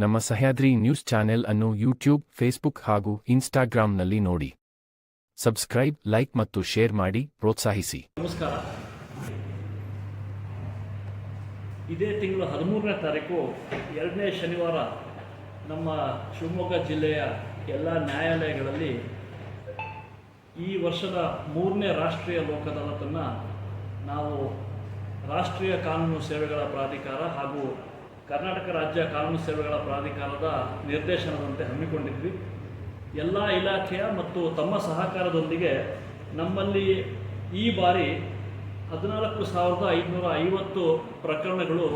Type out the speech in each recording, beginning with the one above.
ನಮ್ಮ Sahyadri news channel ಅನ್ನು YouTube, Facebook ಹಾಗೂ ಇನ್ಸ್ಟಾಗ್ರಾಂನಲ್ಲಿ ನೋಡಿ. ಸಬ್ಸ್ಕ್ರೈಬ್, ಲೈಕ್ ಮತ್ತು ಶೇರ್ ಮಾಡಿ, ಪ್ರೋತ್ಸಾಹಿಸಿ. ನಮಸ್ಕಾರ. ಇದೇ ತಿಂಗಳು ಹದಿಮೂರನೇ ತಾರೀಕು, ಎರಡನೇ ಶನಿವಾರ ನಮ್ಮ ಶಿವಮೊಗ್ಗ ಜಿಲ್ಲೆಯ ಎಲ್ಲ ನ್ಯಾಯಾಲಯಗಳಲ್ಲಿ ಈ ವರ್ಷದ ಮೂರನೇ ರಾಷ್ಟ್ರೀಯ ಲೋಕ ನಾವು ರಾಷ್ಟ್ರೀಯ ಕಾನೂನು ಸೇವೆಗಳ ಪ್ರಾಧಿಕಾರ ಹಾಗೂ ಕರ್ನಾಟಕ ರಾಜ್ಯ ಕಾನೂನು ಸೇವೆಗಳ ಪ್ರಾಧಿಕಾರದ ನಿರ್ದೇಶನದಂತೆ ಹಮ್ಮಿಕೊಂಡಿದ್ವಿ. ಎಲ್ಲ ಇಲಾಖೆಯ ಮತ್ತು ತಮ್ಮ ಸಹಕಾರದೊಂದಿಗೆ ನಮ್ಮಲ್ಲಿ ಈ ಬಾರಿ ಹದಿನಾಲ್ಕು ಸಾವಿರದ ಐದುನೂರ ಐವತ್ತು ಪ್ರಕರಣಗಳು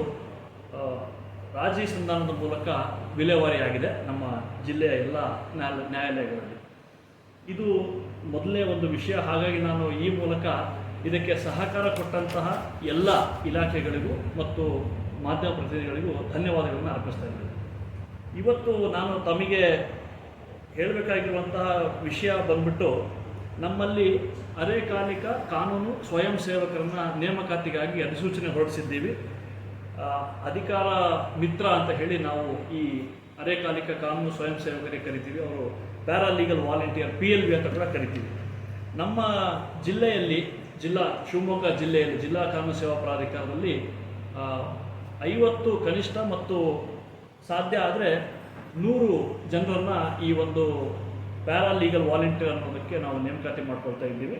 ರಾಜಿ ಸಂಧಾನದ ಮೂಲಕ ವಿಲೇವಾರಿಯಾಗಿದೆ ನಮ್ಮ ಜಿಲ್ಲೆಯ ಎಲ್ಲ ನ್ಯಾಯಾಲ, ನ್ಯಾಯಾಲಯಗಳಲ್ಲಿ. ಇದು ಮೊದಲನೇ ಒಂದು ವಿಷಯ. ಹಾಗಾಗಿ ನಾನು ಈ ಮೂಲಕ ಇದಕ್ಕೆ ಸಹಕಾರ ಕೊಟ್ಟಂತಹ ಎಲ್ಲ ಇಲಾಖೆಗಳಿಗೂ ಮತ್ತು ಮಾಧ್ಯಮ ಪ್ರತಿನಿಧಿಗಳಿಗೂ ಧನ್ಯವಾದಗಳನ್ನು ಅರ್ಪಿಸ್ತಾ ಇದ್ದೇನೆ. ಇವತ್ತು ನಾನು ತಮಗೆ ಹೇಳಬೇಕಾಗಿರುವಂತಹ ವಿಷಯ ಬಂದ್ಬಿಟ್ಟು ನಮ್ಮಲ್ಲಿ ಅರೆಕಾಲಿಕ ಕಾನೂನು ಸ್ವಯಂ ಸೇವಕರನ್ನು ನೇಮಕಾತಿಗಾಗಿ ಅಧಿಸೂಚನೆ ಹೊರಡಿಸಿದ್ದೀವಿ. ಅಧಿಕಾರ ಮಿತ್ರ ಅಂತ ಹೇಳಿ ನಾವು ಈ ಅರೆಕಾಲಿಕ ಕಾನೂನು ಸ್ವಯಂ ಸೇವಕರಿಗೆ ಕರಿತೀವಿ. ಅವರು paralegal volunteer P L V ಅಂತ ಕೂಡ ಕರಿತೀವಿ. ನಮ್ಮ ಜಿಲ್ಲೆಯಲ್ಲಿ, ಜಿಲ್ಲಾ ಶಿವಮೊಗ್ಗ ಜಿಲ್ಲೆಯಲ್ಲಿ, ಜಿಲ್ಲಾ ಕಾನೂನು ಸೇವಾ ಪ್ರಾಧಿಕಾರದಲ್ಲಿ ಐವತ್ತು ಕನಿಷ್ಠ ಮತ್ತು ಸಾಧ್ಯ ಆದರೆ ನೂರು ಜನರನ್ನು ಈ ಒಂದು ಪ್ಯಾರಾಲೀಗಲ್ ವಾಲಂಟಿಯರ್ ಅನ್ನೋದಕ್ಕೆ ನಾವು ನೇಮಕಾತಿ ಮಾಡ್ಕೊಳ್ತಾ ಇದ್ದೀವಿ.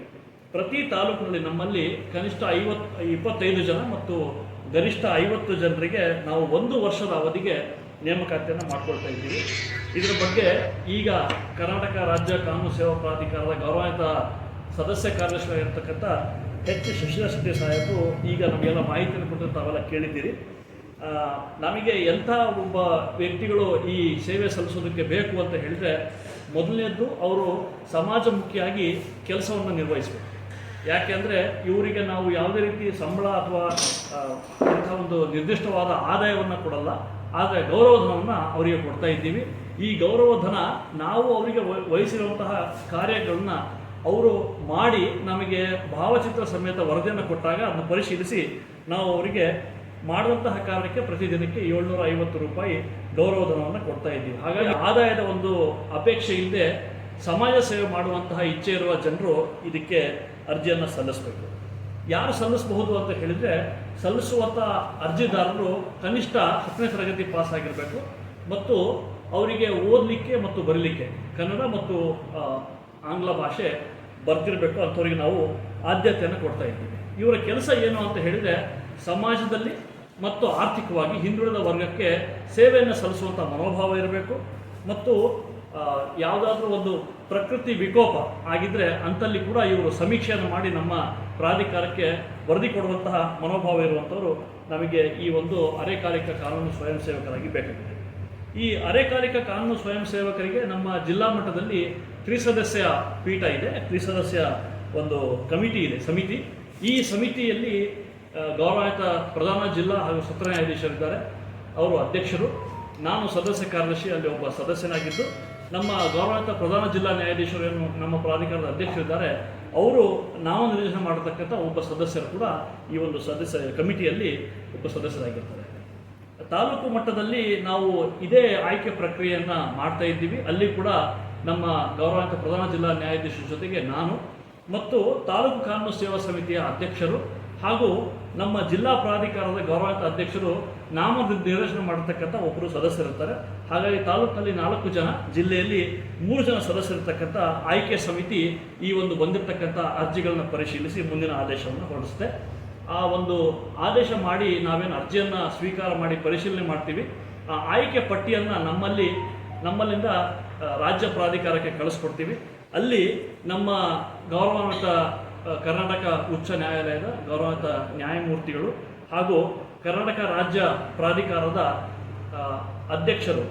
ಪ್ರತಿ ತಾಲೂಕಿನಲ್ಲಿ ನಮ್ಮಲ್ಲಿ ಕನಿಷ್ಠ ಐವತ್ತು ಇಪ್ಪತ್ತೈದು ಜನ ಮತ್ತು ಗರಿಷ್ಠ ಐವತ್ತು ಜನರಿಗೆ ನಾವು ಒಂದು ವರ್ಷದ ಅವಧಿಗೆ ನೇಮಕಾತಿಯನ್ನು ಮಾಡ್ಕೊಳ್ತಾ ಇದ್ದೀವಿ. ಇದರ ಬಗ್ಗೆ ಈಗ ಕರ್ನಾಟಕ ರಾಜ್ಯ ಕಾನೂನು ಸೇವಾ ಪ್ರಾಧಿಕಾರದ ಗೌರವಾನ್ವಿತ ಸದಸ್ಯ ಕಾರ್ಯದರ್ಶಿಯಾಗಿರ್ತಕ್ಕಂಥ ಹೆಚ್ ಶಶಿಧರ್ ಶೆಟ್ಟಿ ಸಾಹೇಬರು ಈಗ ನಮಗೆಲ್ಲ ಮಾಹಿತಿಯನ್ನು ಕೊಟ್ಟು ತಾವೆಲ್ಲ ಕೇಳಿದ್ದೀರಿ. ನಮಗೆ ಎಂಥ ಒಬ್ಬ ವ್ಯಕ್ತಿಗಳು ಈ ಸೇವೆ ಸಲ್ಲಿಸೋದಕ್ಕೆ ಬೇಕು ಅಂತ ಹೇಳಿದರೆ, ಮೊದಲನೇದ್ದು ಅವರು ಸಮಾಜಮುಖಿಯಾಗಿ ಕೆಲಸವನ್ನು ನಿರ್ವಹಿಸಬೇಕು. ಯಾಕೆಂದರೆ ಇವರಿಗೆ ನಾವು ಯಾವುದೇ ರೀತಿ ಸಂಬಳ ಅಥವಾ ಇಂಥ ಒಂದು ನಿರ್ದಿಷ್ಟವಾದ ಆದಾಯವನ್ನು ಕೊಡಲ್ಲ. ಆದರೆ ಗೌರವಧನವನ್ನು ಅವರಿಗೆ ಕೊಡ್ತಾ ಇದ್ದೀವಿ. ಈ ಗೌರವಧನ ನಾವು ಅವರಿಗೆ ವಹ- ವಹಿಸಿರುವಂತಹ ಕಾರ್ಯಗಳನ್ನ ಅವರು ಮಾಡಿ ನಮಗೆ ಭಾವಚಿತ್ರ ಸಮೇತ ವರದಿಯನ್ನು ಕೊಟ್ಟಾಗ ಅದನ್ನು ಪರಿಶೀಲಿಸಿ ನಾವು ಅವರಿಗೆ ಮಾಡುವಂತಹ ಕಾರಣಕ್ಕೆ ಪ್ರತಿದಿನಕ್ಕೆ ಏಳ್ನೂರ ಐವತ್ತು ರೂಪಾಯಿ ಗೌರವಧನವನ್ನು ಕೊಡ್ತಾ ಇದ್ದೀವಿ. ಹಾಗಾಗಿ ಆದಾಯದ ಒಂದು ಅಪೇಕ್ಷೆ ಇಲ್ಲದೆ ಸಮಾಜ ಸೇವೆ ಮಾಡುವಂತಹ ಇಚ್ಛೆ ಇರುವ ಜನರು ಇದಕ್ಕೆ ಅರ್ಜಿಯನ್ನು ಸಲ್ಲಿಸಬೇಕು. ಯಾರು ಸಲ್ಲಿಸಬಹುದು ಅಂತ ಹೇಳಿದರೆ ಸಲ್ಲಿಸುವಂಥ ಅರ್ಜಿದಾರರು ಕನಿಷ್ಠ ಹತ್ತನೇ ತರಗತಿ ಪಾಸ್ ಆಗಿರಬೇಕು ಮತ್ತು ಅವರಿಗೆ ಓದಲಿಕ್ಕೆ ಮತ್ತು ಬರೀಲಿಕ್ಕೆ ಕನ್ನಡ ಮತ್ತು ಆಂಗ್ಲ ಭಾಷೆ ಬರ್ತಿರಬೇಕು ಅಂಥವ್ರಿಗೆ ನಾವು ಆದ್ಯತೆಯನ್ನು ಕೊಡ್ತಾ ಇದ್ದೀವಿ. ಇವರ ಕೆಲಸ ಏನು ಅಂತ ಹೇಳಿದರೆ ಸಮಾಜದಲ್ಲಿ ಮತ್ತು ಆರ್ಥಿಕವಾಗಿ ಹಿಂದುಳಿದ ವರ್ಗಕ್ಕೆ ಸೇವೆಯನ್ನು ಸಲ್ಲಿಸುವಂಥ ಮನೋಭಾವ ಇರಬೇಕು. ಮತ್ತು ಯಾವುದಾದ್ರೂ ಒಂದು ಪ್ರಕೃತಿ ವಿಕೋಪ ಆಗಿದ್ದರೆ ಅಂತಲ್ಲಿ ಕೂಡ ಇವರು ಸಮೀಕ್ಷೆಯನ್ನು ಮಾಡಿ ನಮ್ಮ ಪ್ರಾಧಿಕಾರಕ್ಕೆ ವರದಿ ಕೊಡುವಂತಹ ಮನೋಭಾವ ಇರುವಂಥವರು ನಮಗೆ ಈ ಒಂದು ಅರೆಕಾಲಿಕ ಕಾನೂನು ಸ್ವಯಂ ಸೇವಕರಾಗಿ ಬೇಕಾಗಿದೆ. ಈ ಅರೆಕಾಲಿಕ ಕಾನೂನು ಸ್ವಯಂ ಸೇವಕರಿಗೆ ನಮ್ಮ ಜಿಲ್ಲಾ ಮಟ್ಟದಲ್ಲಿ ತ್ರಿಸದಸ್ಯ ಪೀಠ ಇದೆ. ತ್ರಿಸದಸ್ಯ ಒಂದು ಕಮಿಟಿ ಇದೆ, ಸಮಿತಿ. ಈ ಸಮಿತಿಯಲ್ಲಿ ಆ, ಗೌರವಾನ್ವಿತ ಪ್ರಧಾನ ಜಿಲ್ಲಾ ಹಾಗೂ ಸತ್ರ ನ್ಯಾಯಾಧೀಶರಿದ್ದಾರೆ. ಅವರು ಅಧ್ಯಕ್ಷರು. ನಾನು ಸದಸ್ಯ ಕಾರ್ಯದರ್ಶಿ ಅಲ್ಲಿ ಒಬ್ಬ ಸದಸ್ಯನಾಗಿದ್ದು ನಮ್ಮ ಗೌರವಾನ್ವಿತ ಪ್ರಧಾನ ಜಿಲ್ಲಾ ನ್ಯಾಯಾಧೀಶರು ಏನು ನಮ್ಮ ಪ್ರಾಧಿಕಾರದ ಅಧ್ಯಕ್ಷರಿದ್ದಾರೆ ಅವರು ನಾಮನಿರ್ದೇಶನ ಮಾಡತಕ್ಕಂಥ ಒಬ್ಬ ಸದಸ್ಯರು ಕೂಡ ಈ ಒಂದು ಸದಸ್ಯ ಕಮಿಟಿಯಲ್ಲಿ ಒಬ್ಬ ಸದಸ್ಯರಾಗಿರ್ತಾರೆ. ತಾಲೂಕು ಮಟ್ಟದಲ್ಲಿ ನಾವು ಇದೇ ಆಯ್ಕೆ ಪ್ರಕ್ರಿಯೆಯನ್ನು ಮಾಡ್ತಾ ಇದ್ದೀವಿ. ಅಲ್ಲಿ ಕೂಡ ನಮ್ಮ ಗೌರವಾನ್ವಿತ ಪ್ರಧಾನ ಜಿಲ್ಲಾ ನ್ಯಾಯಾಧೀಶರ ಜೊತೆಗೆ ನಾನು ಮತ್ತು ತಾಲೂಕು ಕಾನೂನು ಸೇವಾ ಸಮಿತಿಯ ಅಧ್ಯಕ್ಷರು ಹಾಗೂ ನಮ್ಮ ಜಿಲ್ಲಾ ಪ್ರಾಧಿಕಾರದ ಗೌರವಾನ್ವಿತ ಅಧ್ಯಕ್ಷರು ನಾಮ ನಿರ್ದೇಶನ ಮಾಡತಕ್ಕಂಥ ಒಬ್ಬರು ಸದಸ್ಯರಿರ್ತಾರೆ. ಹಾಗಾಗಿ ತಾಲೂಕಿನಲ್ಲಿ ನಾಲ್ಕು ಜನ, ಜಿಲ್ಲೆಯಲ್ಲಿ ಮೂರು ಜನ ಸದಸ್ಯರಿರ್ತಕ್ಕಂಥ ಆಯ್ಕೆ ಸಮಿತಿ ಈ ಒಂದು ಬಂದಿರತಕ್ಕಂಥ ಅರ್ಜಿಗಳನ್ನು ಪರಿಶೀಲಿಸಿ ಮುಂದಿನ ಆದೇಶವನ್ನು ಹೊರಡಿಸುತ್ತೆ. ಆ ಒಂದು ಆದೇಶ ಮಾಡಿ ನಾವೇನು ಅರ್ಜಿಯನ್ನು ಸ್ವೀಕಾರ ಮಾಡಿ ಪರಿಶೀಲನೆ ಮಾಡ್ತೀವಿ. ಆ ಆಯ್ಕೆ ಪಟ್ಟಿಯನ್ನು ನಮ್ಮಲ್ಲಿ, ನಮ್ಮಲ್ಲಿಂದ ರಾಜ್ಯ ಪ್ರಾಧಿಕಾರಕ್ಕೆ ಕಳಿಸ್ಕೊಡ್ತೀವಿ. ಅಲ್ಲಿ ನಮ್ಮ ಗೌರವಾನ್ವಿತ ಕರ್ನಾಟಕ ಉಚ್ಚ ನ್ಯಾಯಾಲಯದ ಗೌರವಾನ್ವಿತ ನ್ಯಾಯಮೂರ್ತಿಗಳು ಹಾಗೂ ಕರ್ನಾಟಕ ರಾಜ್ಯ ಪ್ರಾಧಿಕಾರದ ಅಧ್ಯಕ್ಷರು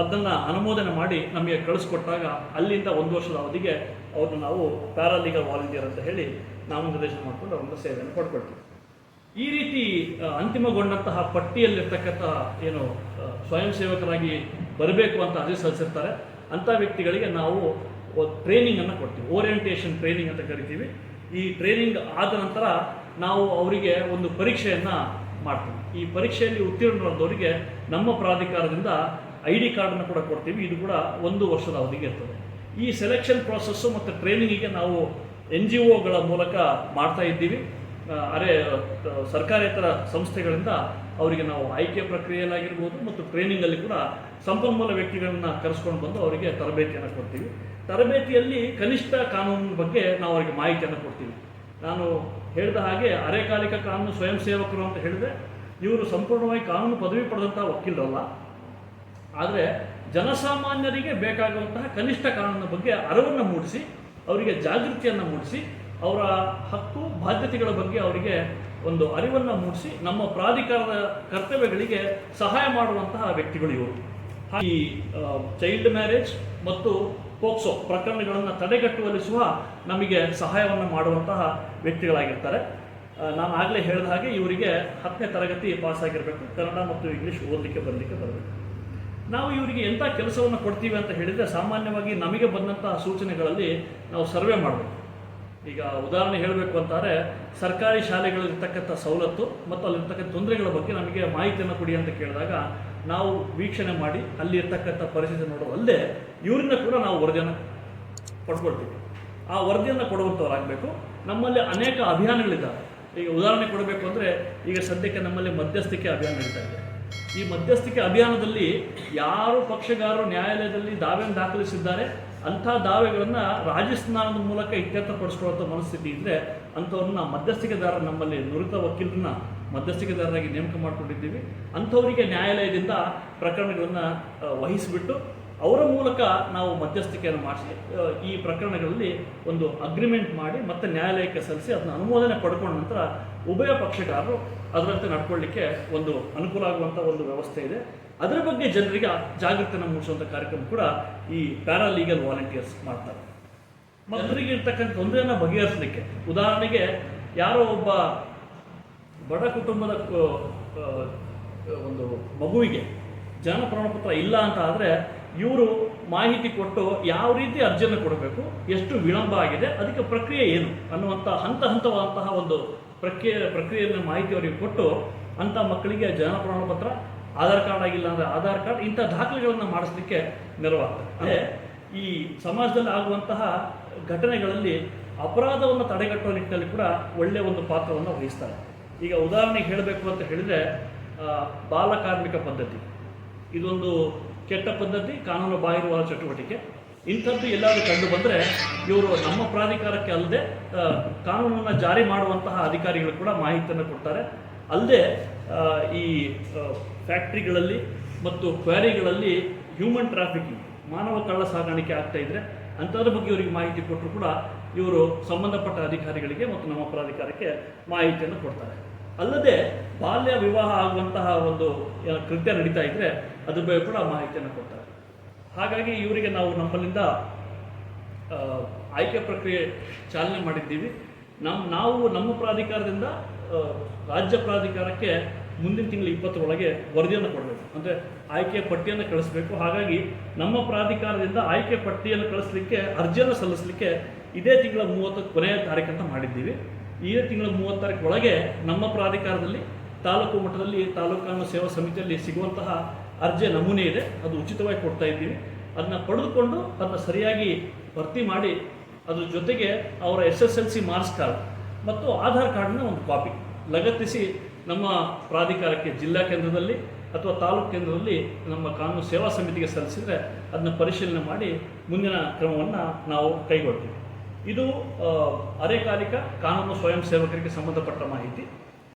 ಅದನ್ನು ಅನುಮೋದನೆ ಮಾಡಿ ನಮಗೆ ಕಳಿಸ್ಕೊಟ್ಟಾಗ ಅಲ್ಲಿಂದ ಒಂದು ವರ್ಷದ ಅವಧಿಗೆ ಅವ್ರನ್ನ ನಾವು ಪ್ಯಾರಾಲೀಗಲ್ ವಾಲಂಟಿಯರ್ ಅಂತ ಹೇಳಿ ನಾವು ನಿರ್ದೇಶನ ಮಾಡಿಕೊಂಡು ಅವರಿಂದ ಸೇವೆಯನ್ನು ಪಡ್ಕೊಳ್ತೀವಿ. ಈ ರೀತಿ ಅಂತಿಮಗೊಂಡಂತಹ ಪಟ್ಟಿಯಲ್ಲಿರ್ತಕ್ಕಂಥ ಏನು ಸ್ವಯಂ ಸೇವಕರಾಗಿ ಬರಬೇಕು ಅಂತ ಅರ್ಜಿ ಸಲ್ಲಿಸಿರ್ತಾರೆ, ಅಂಥ ವ್ಯಕ್ತಿಗಳಿಗೆ ನಾವು ಟ್ರೈನಿಂಗನ್ನು ಕೊಡ್ತೀವಿ. ಓರಿಯಂಟೇಷನ್ ಟ್ರೈನಿಂಗ್ ಅಂತ ಕರಿತೀವಿ. ಈ ಟ್ರೈನಿಂಗ್ ಆದ ನಂತರ ನಾವು ಅವರಿಗೆ ಒಂದು ಪರೀಕ್ಷೆಯನ್ನು ಮಾಡ್ತೀವಿ. ಈ ಪರೀಕ್ಷೆಯಲ್ಲಿ ಉತ್ತೀರ್ಣರಾದವರಿಗೆ ನಮ್ಮ ಪ್ರಾಧಿಕಾರದಿಂದ ಐ ಡಿ ಕಾರ್ಡನ್ನು ಕೂಡ ಕೊಡ್ತೀವಿ. ಇದು ಕೂಡ ಒಂದು ವರ್ಷದ ಅವಧಿಗೆ ಇರ್ತದೆ. ಈ ಸೆಲೆಕ್ಷನ್ ಪ್ರಾಸೆಸ್ಸು ಮತ್ತು ಟ್ರೈನಿಂಗಿಗೆ ನಾವು ಎನ್ ಜಿ ಒಗಳ ಮೂಲಕ ಮಾಡ್ತಾ ಇದ್ದೀವಿ. ಅರೆ ಸರ್ಕಾರೇತರ ಸಂಸ್ಥೆಗಳಿಂದ ಅವರಿಗೆ ನಾವು ಆಯ್ಕೆ ಪ್ರಕ್ರಿಯೆಯಲ್ಲಾಗಿರ್ಬೋದು ಮತ್ತು ಟ್ರೈನಿಂಗಲ್ಲಿ ಕೂಡ ಸಂಪನ್ಮೂಲ ವ್ಯಕ್ತಿಗಳನ್ನು ಕರೆಸ್ಕೊಂಡು ಬಂದು ಅವರಿಗೆ ತರಬೇತಿಯನ್ನು ಕೊಡ್ತೀವಿ. ತರಬೇತಿಯಲ್ಲಿ ಕನಿಷ್ಠ ಕಾನೂನಿನ ಬಗ್ಗೆ ನಾವು ಅವರಿಗೆ ಮಾಹಿತಿಯನ್ನು ಕೊಡ್ತೀವಿ. ನಾನು ಹೇಳಿದ ಹಾಗೆ ಅರೆಕಾಲಿಕ ಕಾನೂನು ಸ್ವಯಂ ಸೇವಕರು ಅಂತ ಹೇಳಿದೆ ಇವರು ಸಂಪೂರ್ಣವಾಗಿ ಕಾನೂನು ಪದವಿ ಪಡೆದಂಥ ವಕೀಲರಲ್ಲ. ಆದರೆ ಜನಸಾಮಾನ್ಯರಿಗೆ ಬೇಕಾಗುವಂತಹ ಕನಿಷ್ಠ ಕಾನೂನಿನ ಬಗ್ಗೆ ಅರಿವನ್ನು ಮೂಡಿಸಿ, ಅವರಿಗೆ ಜಾಗೃತಿಯನ್ನು ಮೂಡಿಸಿ, ಅವರ ಹಕ್ಕು, ಬಾಧ್ಯತೆಗಳ ಬಗ್ಗೆ ಅವರಿಗೆ ಒಂದು ಅರಿವನ್ನು ಮೂಡಿಸಿ, ನಮ್ಮ ಪ್ರಾಧಿಕಾರದ ಕರ್ತವ್ಯಗಳಿಗೆ ಸಹಾಯ ಮಾಡುವಂತಹ ವ್ಯಕ್ತಿಗಳು ಇವರು. ಈ ಚೈಲ್ಡ್ ಮ್ಯಾರೇಜ್ ಮತ್ತು ಪೋಕ್ಸೋ ಪ್ರಕರಣಗಳನ್ನು ತಡೆಗಟ್ಟುವಲ್ಲಿ ಸಹ ನಮಗೆ ಸಹಾಯವನ್ನು ಮಾಡುವಂತಹ ವ್ಯಕ್ತಿಗಳಾಗಿರ್ತಾರೆ. ನಾನು ಆಗಲೇ ಹೇಳಿದ ಹಾಗೆ ಇವರಿಗೆ ಹತ್ತನೇ ತರಗತಿ ಪಾಸ್ ಆಗಿರಬೇಕು ಕನ್ನಡ ಮತ್ತು ಇಂಗ್ಲೀಷ್ ಓದಲಿಕ್ಕೆ ಬರಲಿಕ್ಕೆ ಬರಬೇಕು. ನಾವು ಇವರಿಗೆ ಎಂಥ ಕೆಲಸವನ್ನು ಕೊಡ್ತೀವಿ ಅಂತ ಹೇಳಿದರೆ ಸಾಮಾನ್ಯವಾಗಿ ನಮಗೆ ಬಂದಂತಹ ಸೂಚನೆಗಳಲ್ಲಿ ನಾವು ಸರ್ವೆ ಮಾಡಬೇಕು. ಈಗ ಉದಾಹರಣೆ ಹೇಳಬೇಕು ಅಂತಾರೆ, ಸರ್ಕಾರಿ ಶಾಲೆಗಳಲ್ಲಿರ್ತಕ್ಕಂಥ ಸವಲತ್ತು ಮತ್ತು ಅಲ್ಲಿರ್ತಕ್ಕಂಥ ತೊಂದರೆಗಳ ಬಗ್ಗೆ ನಮಗೆ ಮಾಹಿತಿಯನ್ನು ಕೊಡಿ ಅಂತ ಕೇಳಿದಾಗ ನಾವು ವೀಕ್ಷಣೆ ಮಾಡಿ ಅಲ್ಲಿ ಇರ್ತಕ್ಕಂಥ ಪರಿಸ್ಥಿತಿ ನೋಡೋದಲ್ಲದೆ ಇವರಿಂದ ಕೂಡ ನಾವು ವರದಿಯನ್ನು ಪಡ್ಕೊಳ್ತೀವಿ. ಆ ವರದಿಯನ್ನು ಕೊಡುವಂಥವ್ರಾಗಬೇಕು ನಮ್ಮಲ್ಲಿ ಅನೇಕ ಅಭಿಯಾನಗಳಿದ್ದಾವೆ. ಈಗ ಉದಾಹರಣೆ ಕೊಡಬೇಕು ಅಂದರೆ ಈಗ ಸದ್ಯಕ್ಕೆ ನಮ್ಮಲ್ಲಿ ಮಧ್ಯಸ್ಥಿಕೆ ಅಭಿಯಾನ ನಡೀತಾ ಇದೆ. ಈ ಮಧ್ಯಸ್ಥಿಕೆ ಅಭಿಯಾನದಲ್ಲಿ ಯಾರು ಪಕ್ಷಗಾರರು ನ್ಯಾಯಾಲಯದಲ್ಲಿ ದಾವೆಯನ್ನು ದಾಖಲಿಸಿದ್ದಾರೆ, ಅಂಥ ದಾವೆಗಳನ್ನು ರಾಜಸ್ಥಾನದ ಮೂಲಕ ಇತ್ಯರ್ಥಪಡಿಸ್ಕೊಳ್ಳುವಂಥ ಮನಸ್ಥಿತಿ ಇದ್ದರೆ ಅಂಥವ್ರನ್ನ ಮಧ್ಯಸ್ಥಿಕೆದಾರರು ನಮ್ಮಲ್ಲಿ ನುರಿತ ವಕೀಲರನ್ನ ಮಧ್ಯಸ್ಥಿಕೆದಾರರಾಗಿ ನೇಮಕ ಮಾಡಿಕೊಂಡಿದ್ದೀವಿ. ಅಂಥವರಿಗೆ ನ್ಯಾಯಾಲಯದಿಂದ ಪ್ರಕರಣಗಳನ್ನು ವಹಿಸಿಬಿಟ್ಟು ಅವರ ಮೂಲಕ ನಾವು ಮಧ್ಯಸ್ಥಿಕೆಯನ್ನು ಮಾಡಿಸಿ ಈ ಪ್ರಕರಣಗಳಲ್ಲಿ ಒಂದು ಅಗ್ರಿಮೆಂಟ್ ಮಾಡಿ ಮತ್ತೆ ನ್ಯಾಯಾಲಯಕ್ಕೆ ಸಲ್ಲಿಸಿ ಅದನ್ನ ಅನುಮೋದನೆ ಪಡ್ಕೊಂಡ ನಂತರ ಉಭಯ ಪಕ್ಷಗಾರರು ಅದರಂತೆ ನಡ್ಕೊಳ್ಳಿಕ್ಕೆ ಒಂದು ಅನುಕೂಲ ಆಗುವಂಥ ಒಂದು ವ್ಯವಸ್ಥೆ ಇದೆ. ಅದರ ಬಗ್ಗೆ ಜನರಿಗೆ ಜಾಗೃತಿಯನ್ನು ಮೂಡಿಸುವಂಥ ಕಾರ್ಯಕ್ರಮ ಕೂಡ ಈ ಪ್ಯಾರಾಲೀಗಲ್ ವಾಲಂಟಿಯರ್ಸ್ ಮಾಡ್ತಾರೆ. ಜನರಿಗೆ ಇರ್ತಕ್ಕಂಥ ತೊಂದರೆಯನ್ನು ಬಗೆಹರಿಸಲಿಕ್ಕೆ, ಉದಾಹರಣೆಗೆ ಯಾರೋ ಒಬ್ಬ ಬಡ ಕುಟುಂಬದ ಒಂದು ಮಗುವಿಗೆ ಜನ ಪ್ರಮಾಣಪತ್ರ ಇಲ್ಲ ಅಂತ ಆದರೆ ಇವರು ಮಾಹಿತಿ ಕೊಟ್ಟು ಯಾವ ರೀತಿ ಅರ್ಜಿಯನ್ನು ಕೊಡಬೇಕು, ಎಷ್ಟು ವಿಳಂಬ ಆಗಿದೆ, ಅದಕ್ಕೆ ಪ್ರಕ್ರಿಯೆ ಏನು ಅನ್ನುವಂಥ ಹಂತ ಹಂತವಾದಂತಹ ಒಂದು ಪ್ರಕ್ರಿಯೆ, ಪ್ರಕ್ರಿಯೆಯನ್ನು ಮಾಹಿತಿ ಅವರಿಗೆ ಕೊಟ್ಟು ಅಂಥ ಮಕ್ಕಳಿಗೆ ಜನ ಪ್ರಮಾಣಪತ್ರ, ಆಧಾರ್ ಕಾರ್ಡ್ ಆಗಿಲ್ಲ ಅಂದರೆ ಆಧಾರ್ ಕಾರ್ಡ್, ಇಂಥ ದಾಖಲೆಗಳನ್ನು ಮಾಡಿಸ್ಲಿಕ್ಕೆ ನೆರವಾಗ್ತದೆ. ಅಂದರೆ ಈ ಸಮಾಜದಲ್ಲಿ ಆಗುವಂತಹ ಘಟನೆಗಳಲ್ಲಿ ಅಪರಾಧವನ್ನು ತಡೆಗಟ್ಟುವ ನಿಟ್ಟಿನಲ್ಲಿ ಕೂಡ ಒಳ್ಳೆಯ ಒಂದು ಪಾತ್ರವನ್ನು ವಹಿಸ್ತಾರೆ. ಈಗ ಉದಾಹರಣೆಗೆ ಹೇಳಬೇಕು ಅಂತ ಹೇಳಿದರೆ ಬಾಲಕಾರ್ಮಿಕ ಪದ್ಧತಿ. ಇದೊಂದು ಕೆಟ್ಟ ಪದ್ಧತಿ, ಕಾನೂನು ಬಾಹಿರವಾದ ಚಟುವಟಿಕೆ. ಇಂಥದ್ದು ಎಲ್ಲಾದರೂ ಕಂಡು ಬಂದರೆ, ಇವರು ನಮ್ಮ ಪ್ರಾಧಿಕಾರಕ್ಕೆ ಅಲ್ಲದೆ ಕಾನೂನನ್ನು ಜಾರಿ ಮಾಡುವಂತಹ ಅಧಿಕಾರಿಗಳು ಕೂಡ ಮಾಹಿತಿಯನ್ನು ಕೊಡ್ತಾರೆ. ಅಲ್ಲದೆ ಈ ಫ್ಯಾಕ್ಟ್ರಿಗಳಲ್ಲಿ ಮತ್ತು ಕ್ವಾರಿಗಳಲ್ಲಿ ಹ್ಯೂಮನ್ ಟ್ರಾಫಿಕಿಂಗ್, ಮಾನವ ಕಳ್ಳ ಸಾಗಾಣಿಕೆ ಆಗ್ತಾ ಇದ್ರೆ, ಅಂಥದ್ರ ಬಗ್ಗೆ ಇವರಿಗೆ ಮಾಹಿತಿ ಕೊಟ್ಟರು ಕೂಡ ಇವರು ಸಂಬಂಧಪಟ್ಟ ಅಧಿಕಾರಿಗಳಿಗೆ ಮತ್ತು ನಮ್ಮ ಪ್ರಾಧಿಕಾರಕ್ಕೆ ಮಾಹಿತಿಯನ್ನು ಕೊಡ್ತಾರೆ. ಅಲ್ಲದೆ ಬಾಲ್ಯ ವಿವಾಹ ಆಗುವಂತಹ ಒಂದು ಕೃತ್ಯ ನಡೀತಾ ಇದ್ರೆ ಅದ್ರ ಬಗ್ಗೆ ಕೂಡ ಮಾಹಿತಿಯನ್ನು ಕೊಡ್ತಾರೆ. ಹಾಗಾಗಿ ಇವರಿಗೆ ನಾವು ನಮ್ಮಲ್ಲಿಂದ ಆಯ್ಕೆ ಪ್ರಕ್ರಿಯೆ ಚಾಲನೆ ಮಾಡಿದ್ದೀವಿ. ನಮ್ಮ ನಾವು ನಮ್ಮ ಪ್ರಾಧಿಕಾರದಿಂದ ರಾಜ್ಯ ಪ್ರಾಧಿಕಾರಕ್ಕೆ ಮುಂದಿನ ತಿಂಗಳು ಇಪ್ಪತ್ತರೊಳಗೆ ವರದಿಯನ್ನು ಕೊಡಬೇಕು. ಅಂದರೆ ಆಯ್ಕೆ ಪಟ್ಟಿಯನ್ನು ಕಳಿಸ್ಬೇಕು. ಹಾಗಾಗಿ ನಮ್ಮ ಪ್ರಾಧಿಕಾರದಿಂದ ಆಯ್ಕೆ ಪಟ್ಟಿಯನ್ನು ಕಳಿಸ್ಲಿಕ್ಕೆ, ಅರ್ಜಿಯನ್ನು ಸಲ್ಲಿಸಲಿಕ್ಕೆ ಇದೇ ತಿಂಗಳ ಮೂವತ್ತು ಕೊನೆಯ ತಾರೀಕು ಅಂತ ಮಾಡಿದ್ದೀವಿ. ಇದೇ ತಿಂಗಳ ಮೂವತ್ತು ತಾರೀಕು ಒಳಗೆ ನಮ್ಮ ಪ್ರಾಧಿಕಾರದಲ್ಲಿ ತಾಲೂಕು ಮಟ್ಟದಲ್ಲಿ, ತಾಲೂಕಾನು ಸೇವಾ ಸಮಿತಿಯಲ್ಲಿ ಸಿಗುವಂತಹ ಅರ್ಜಿಯ ನಮೂನೆ ಇದೆ. ಅದು ಉಚಿತವಾಗಿ ಕೊಡ್ತಾ ಇದ್ದೀವಿ. ಅದನ್ನ ಪಡೆದುಕೊಂಡು ಅದನ್ನ ಸರಿಯಾಗಿ ಭರ್ತಿ ಮಾಡಿ ಅದ್ರ ಜೊತೆಗೆ ಅವರ S S L C marks card ಮತ್ತು ಆಧಾರ್ ಕಾರ್ಡ್ನ ಒಂದು ಕಾಪಿ ಲಗತ್ತಿಸಿ ನಮ್ಮ ಪ್ರಾಧಿಕಾರಕ್ಕೆ ಜಿಲ್ಲಾ ಕೇಂದ್ರದಲ್ಲಿ ಅಥವಾ ತಾಲೂಕು ಕೇಂದ್ರದಲ್ಲಿ ನಮ್ಮ ಕಾನೂನು ಸೇವಾ ಸಮಿತಿಗೆ ಸಲ್ಲಿಸಿದರೆ ಅದನ್ನ ಪರಿಶೀಲನೆ ಮಾಡಿ ಮುಂದಿನ ಕ್ರಮವನ್ನು ನಾವು ಕೈಗೊಳ್ತೀವಿ. ಇದು ಅರೆಕಾಲಿಕ ಕಾನೂನು ಸ್ವಯಂ ಸೇವಕರಿಗೆ ಸಂಬಂಧಪಟ್ಟ ಮಾಹಿತಿ.